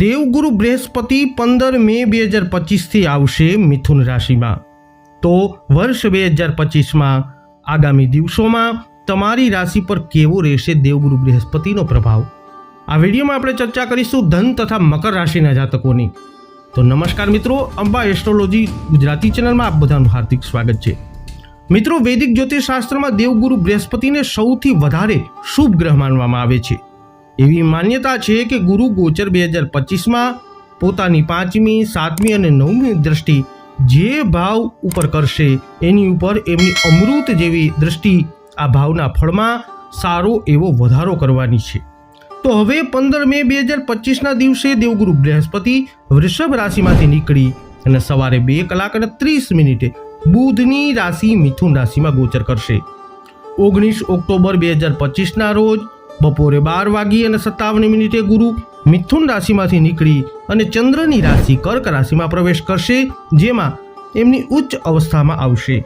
દેવગુરુ બૃહસ્પતિ પંદર મે બે હજાર પચીસથી આવશે મિથુન રાશિમાં. તો વર્ષ બે હજાર પચીસમાં, આગામી દિવસોમાં તમારી રાશિ પર કેવો રહેશે દેવગુરુ બૃહસ્પતિનો પ્રભાવ? આ વિડીયોમાં આપણે ચર્ચા કરીશું ધન તથા મકર રાશિના જાતકોની. તો નમસ્કાર મિત્રો, અંબા એસ્ટ્રોલોજી ગુજરાતી ચેનલમાં આપ બધાનું હાર્દિક સ્વાગત છે. મિત્રો, વૈદિક જ્યોતિષશાસ્ત્રમાં દેવગુરુ બૃહસ્પતિને સૌથી વધારે શુભ ગ્રહ માનવામાં આવે છે. એવી માન્યતા છે કે ગુરુ ગોચર બે હજાર પચીસમાં પોતાની પાંચમી, સાતમી અને નવમી દ્રષ્ટિ જે ભાવ ઉપર કરશે, એની ઉપર એમની અમૃત જેવી દ્રષ્ટિ આ ભાવના ફળમાં સારો એવો વધારો કરવાની છે. તો હવે પંદર મે બે હજાર પચીસના દિવસે દેવગુરુ બૃહસ્પતિ વૃષભ રાશિમાંથી નીકળી અને સવારે બે કલાક અને ત્રીસ મિનિટે બુધની રાશિ, મિથુન રાશિમાં ગોચર કરશે. ઓગણીસ ઓક્ટોબર બે હજાર પચીસના રોજ બપોરે બાર વાગી અને સત્તાવન મિનિટે ગુરુ મિથુન રાશિમાંથી નીકળી અને ચંદ્રની રાશિ કર્ક રાશિમાં પ્રવેશ કરશે, જેમાં એમની ઉચ્ચ અવસ્થામાં આવશે.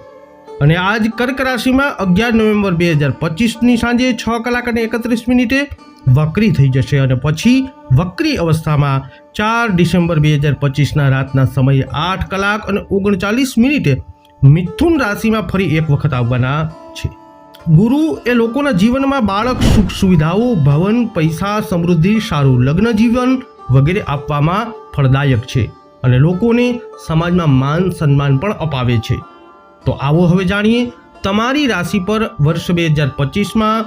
અને આજ કર્ક રાશિમાં અગિયાર નવેમ્બર બે હજાર પચીસની સાંજે છ કલાક અને એકત્રીસ મિનિટે વક્રી થઈ જશે અને પછી વક્રી અવસ્થામાં ચાર ડિસેમ્બર બે હજાર પચીસના રાતના સમયે આઠ કલાક અને ઓગણચાલીસ મિનિટે મિથુન રાશિમાં ફરી એક વખત આવવાના છે. ગુરુ એ લોકોના જીવનમાં બાળક સુખ સુવિધાઓ, ભવન, પૈસા, સમૃદ્ધિ, સારું લગ્ન જીવન વગેરે આપવામાં ફળદાયક છે અને લોકોને સમાજમાં માન સન્માન પણ અપાવે છે. તો આવો હવે જાણીએ તમારી રાશિ પર વર્ષ બે હજાર પચીસમાં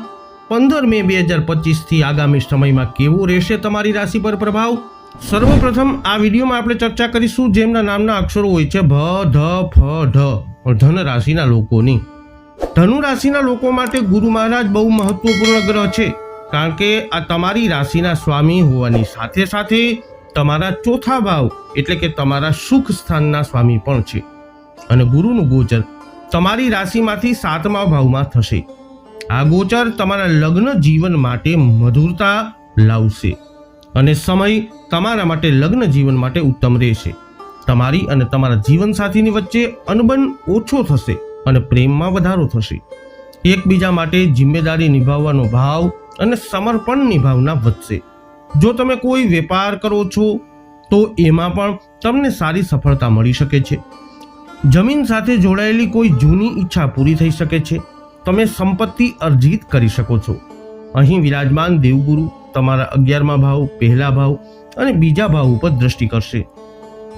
પંદર મે બે હજાર પચીસથી આગામી સમયમાં કેવો રહેશે તમારી રાશિ પર પ્રભાવ? સર્વપ્રથમ આ વિડીયોમાં આપણે ચર્ચા કરીશું જેમના નામના અક્ષરો હોય છે ભ, ધ, ફ, ઢ. ધન રાશિના લોકોની. ધનુ રાશિના લોકો માટે ગુરુ મહારાજ બહુ મહત્વપૂર્ણ ગ્રહ છે. કારણ કે આ તમારી રાશિના સ્વામી હોવાની સાથે સાથે તમારા ચોથા ભાવ એટલે કે તમારા સુખ સ્થાનના સ્વામી પણ છે. અને ગુરુનું ગોચર તમારી રાશિમાંથી સાતમા ભાવમાં થશે. આ ગોચર તમારા લગ્ન જીવન માટે મધુરતા લાવશે. અને સમય તમારા માટે લગ્ન જીવન માટે ઉત્તમ રહેશે. તમારી અને તમારા જીવનસાથીની વચ્ચે અનબન ઓછો થશે. અને પ્રેમમાં વધારો થશે. એકબીજા માટે જિમ્મેદારી નિભાવવાનો ભાવ અને સમર્પણની ભાવના વધશે. જો તમે કોઈ વેપાર કરો છો, તો એમાં પણ તમને સારી સફળતા મળી શકે છે. જમીન સાથે જોડાયેલી કોઈ જૂની ઈચ્છા પૂરી થઈ શકે છે. તમે સંપત્તિ અર્જિત કરી શકો છો. અહીં વિરાજમાન દેવગુરુ તમારા અગિયારમા ભાવ, પહેલા ભાવ અને બીજા ભાવ ઉપર દ્રષ્ટિ કરશે.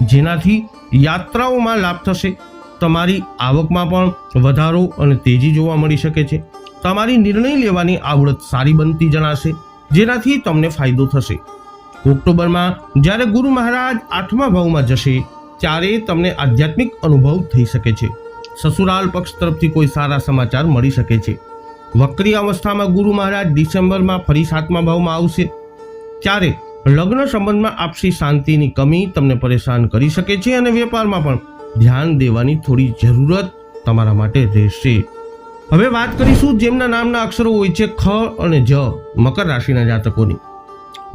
જેનાથી યાત્રાઓમાં લાભ થશે. તમારી આવકમાં પણ વધારો અને તેજી જોવા મળી શકે છે. તમારી નિર્ણય લેવાની આવડત સારી બનતી જણાશે, જેનાથી તમને ફાયદો થશે. ઓક્ટોબરમાં જ્યારે ગુરુ મહારાજ આઠમા ભાવમાં જશે, ત્યારે તમને આધ્યાત્મિક અનુભવ થઈ શકે છે. સસુરાલ પક્ષ તરફથી કોઈ સારા સમાચાર મળી શકે છે. વક્રી અવસ્થામાં ગુરુ મહારાજ ડિસેમ્બરમાં ફરી સાતમા ભાવમાં આવશે. ત્યારે લગ્ન સંબંધમાં આપસી શાંતિની કમી તમને પરેશાન કરી શકે છે અને વેપારમાં પણ ધ્યાન દેવાની થોડી જરૂરત તમારા માટે રહેશે. હવે વાત કરીશું જેમના નામના અક્ષરો હોય છે ખ અને જ, મકર રાશિના જાતકોની.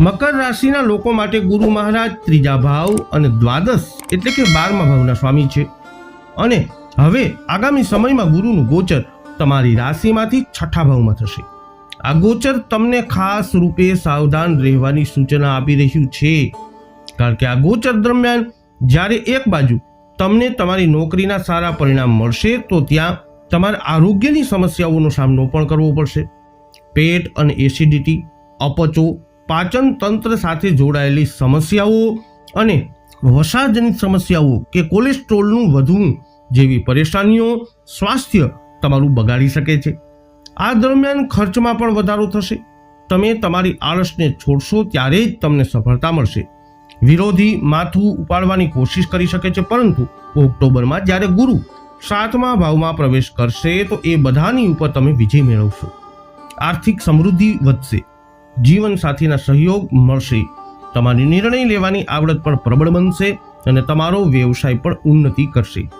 મકર રાશિના લોકો માટે ગુરુ મહારાજ ત્રીજા ભાવ અને દ્વાદશ એટલે કે બારમા ભાવના સ્વામી છે. અને હવે આગામી સમયમાં ગુરુનું ગોચર તમારી રાશિમાંથી છઠ્ઠા ભાવમાં થશે. આ ગોચર તમને ખાસ રૂપે સાવધાન રહેવાની સૂચના આપી રહ્યું છે. કારણ કે આ ગોચર દરમિયાન જ્યારે એક બાજુ તમને તમારી નોકરીના સારા પરિણામ મળશે, તો ત્યાં તમારે આરોગ્યની સમસ્યાઓનો સામનો પણ કરવો પડશે. પેટ અને એસિડિટી, અપચો, પાચન તંત્ર સાથે જોડાયેલી સમસ્યાઓ અને વસાજનિત સમસ્યાઓ કે કોલેસ્ટ્રોલનું વધવું જેવી પરેશાનીઓ સ્વાસ્થ્ય તમારું બગાડી શકે છે. આ દરમિયાન ખર્ચમાં પણ વધારો થશે. તમે તમારી આળસને છોડશો ત્યારે જ તમને સફળતા મળશે. વિરોધી માથું ઉપાડવાની કોશિશ કરી શકે છે, પરંતુ ઓક્ટોબરમાં જ્યારે ગુરુ સાતમા ભાવમાં પ્રવેશ કરશે, તો એ બધાની ઉપર તમે વિજય મેળવશો. આર્થિક સમૃદ્ધિ વધશે. જીવન સાથીના સહયોગ મળશે. તમારી નિર્ણય લેવાની આવડત પણ પ્રબળ બનશે અને તમારો વ્યવસાય પણ ઉન્નતિ કરશે.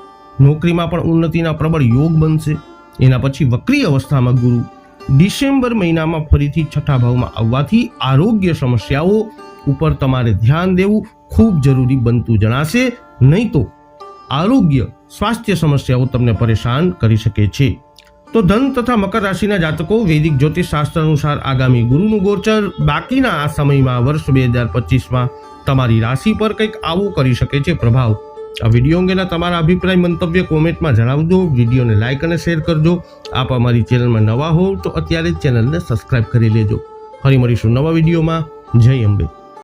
નોકરીમાં પણ ઉન્નતિના પ્રબળ યોગ બનશે. એના પછી વક્રી અવસ્થામાં ગુરુ ડિસેમ્બર મહિનામાં ફરીથી છઠ્ઠા ભાવમાં આવવાથી આરોગ્ય સમસ્યાઓ ઉપર તમારે ધ્યાન દેવું ખૂબ જરૂરી બનતું જણાશે, નહીં તો આરોગ્ય, સ્વાસ્થ્ય સમસ્યાઓ તમને પરેશાન કરી શકે છે. તો ધન તથા મકર રાશિના જાતકો વૈદિક જ્યોતિષ શાસ્ત્ર અનુસાર આગામી ગુરુનું ગોચર બાકીના આ સમયમાં વર્ષ બે હજાર પચીસમાં તમારી રાશિ પર કંઈક આવું કરી શકે છે પ્રભાવ. આ વીડિયો અંગેના તમારા અભિપ્રાય, મંતવ્ય કોમેન્ટમાં જણાવજો, વિડીયોને લાઇક અને શેર કરજો. આપ અમારી ચેનલમાં નવા હોવ તો અત્યારે ચેનલને સબસ્ક્રાઇબ કરી લેજો. ફરી મળીશું નવા વિડીયોમાં. જય અંબે.